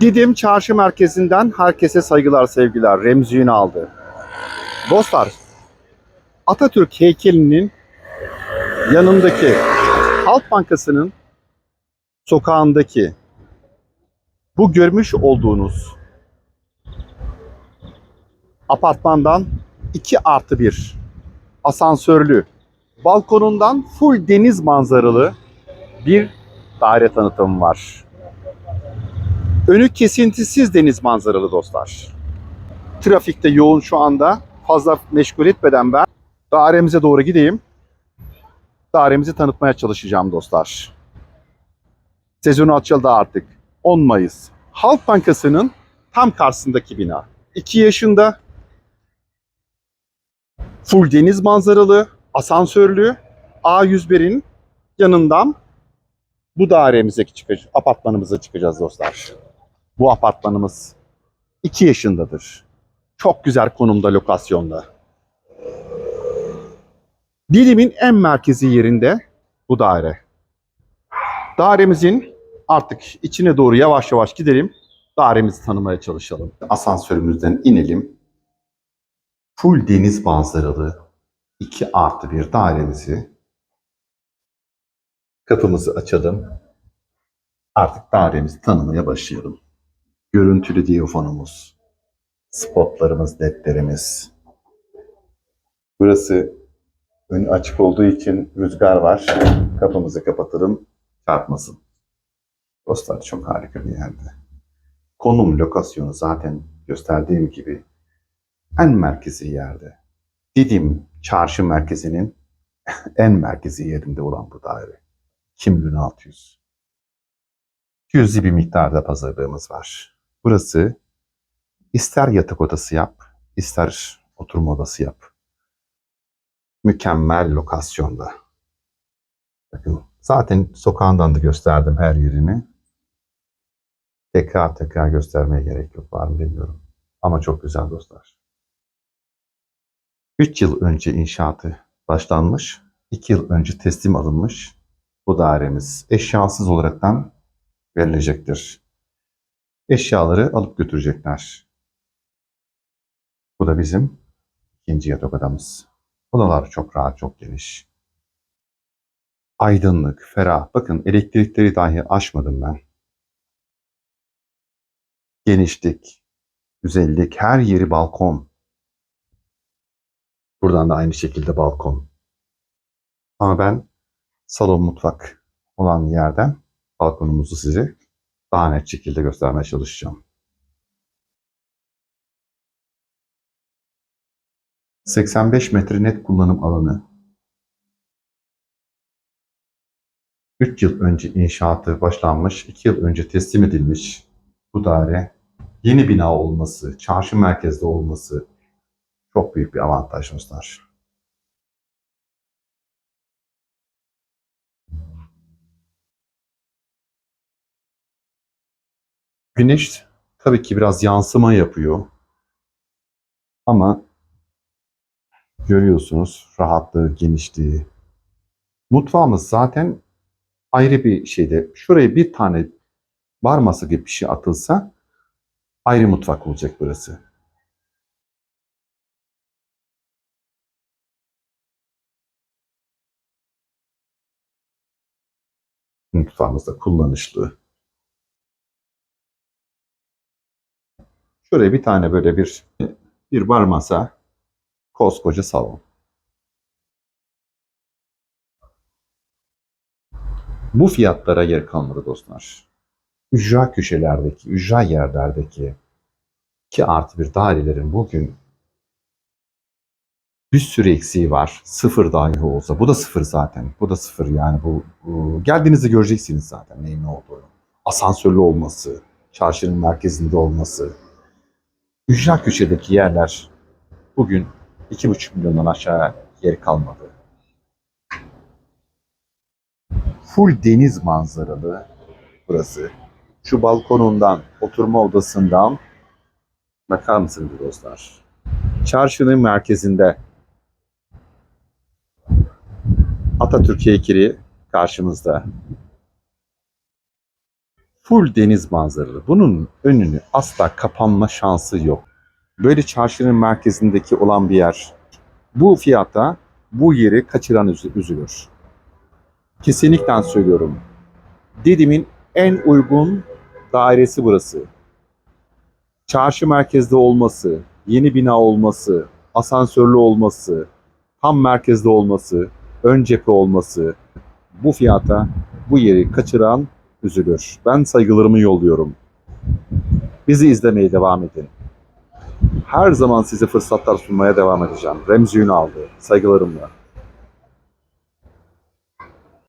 Didim Çarşı Merkezi'nden herkese saygılar sevgiler. Remzi Ünal'dı. Dostlar, Atatürk heykelinin yanındaki Halk Bankası'nın sokağındaki bu görmüş olduğunuz apartmandan 2 artı 1 asansörlü balkonundan full deniz manzaralı bir daire tanıtımı var. Önü kesintisiz deniz manzaralı dostlar. Trafikte yoğun şu anda. Fazla meşgul etmeden ben dairemize doğru gideyim. Dairemizi tanıtmaya çalışacağım dostlar. Sezonu açıldı artık. 10 Mayıs. Halk Bankası'nın tam karşısındaki bina. 2 yaşında. Full deniz manzaralı, asansörlü A101'in yanından bu dairemize çıkacağız, apartmanımıza çıkacağız dostlar. Bu apartmanımız 2 yaşındadır. Çok güzel konumda, lokasyonda. Dilim'in en merkezi yerinde bu daire. Dairemizin artık içine doğru yavaş yavaş gidelim. Dairemizi tanımaya çalışalım. Asansörümüzden inelim. Full deniz manzaralı 2 artı bir dairemizi kapımızı açalım. Artık dairemizi tanımaya başlayalım. Görüntülü diyafonumuz, spotlarımız, ledlerimiz. Burası önü açık olduğu için rüzgar var. Kapımızı kapatalım, çarpmasın. Dostlar çok harika bir yerde. Konum, lokasyonu zaten gösterdiğim gibi en merkezi yerde. Didim çarşı merkezinin en merkezi yerinde olan bu daire. 2 milyon 600. Cüzi bir miktarda pazarlığımız var. Burası ister yatak odası yap, ister oturma odası yap. Mükemmel lokasyonda. Bakın zaten sokağından da gösterdim her yerini. Tekrar tekrar göstermeye gerek yok var mı bilmiyorum. Ama çok güzel dostlar. 3 yıl önce inşaatı başlanmış, 2 yıl önce teslim alınmış bu dairemiz eşyasız olaraktan verilecektir. Eşyaları alıp götürecekler. Bu da bizim ikinci yatak odamız. Odalar çok rahat, çok geniş. Aydınlık, ferah. Bakın elektrikleri dahi açmadım ben. Genişlik, güzellik, her yeri balkon. Buradan da aynı şekilde balkon. Ama ben salon mutfak olan yerden balkonumuzu size daha net şekilde göstermeye çalışacağım. 85 metre net kullanım alanı. 3 yıl önce inşaatı başlanmış, 2 yıl önce teslim edilmiş bu daire yeni bina olması, çarşı merkezde olması çok büyük bir avantaj dostlar. Güneş tabii ki biraz yansıma yapıyor. Ama görüyorsunuz rahatlığı, genişliği. Mutfağımız zaten ayrı bir şeyde. Şuraya bir tane bar masa gibi bir şey atılsa ayrı mutfak olacak burası. Mutfağımız da kullanışlı. Şuraya bir tane böyle bir bir bar masa, koskoca salon. Bu fiyatlara yer kalmadı dostlar. Ücra köşelerdeki, ücra yerlerdeki ki artı bir dairelerin bugün bir sürü eksiği var. Sıfır dahi olsa. Bu da sıfır zaten. Bu da sıfır yani. Bu, bu geldiğinizde göreceksiniz zaten neyin ne olduğunu. Asansörlü olması, çarşının merkezinde olması, ücra köşedeki yerler bugün 2,5 milyondan aşağı yer kalmadı. Full deniz manzaralı burası. Şu balkonundan, oturma odasından bakar mısınız dostlar? Çarşının merkezinde Atatürk heykeli karşımızda. Full deniz manzaralı. Bunun önünü asla kapanma şansı yok. Böyle çarşının merkezindeki olan bir yer. Bu fiyata bu yeri kaçıran üzü- üzülür. Kesinlikle söylüyorum. Didim'in en uygun dairesi burası. Çarşı merkezde olması, yeni bina olması, asansörlü olması, tam merkezde olması, ön cephe olması bu fiyata bu yeri kaçıran üzülür. Ben saygılarımı yolluyorum. Bizi izlemeye devam edin. Her zaman size fırsatlar sunmaya devam edeceğim. Remzi Ünal'dı. Saygılarımla.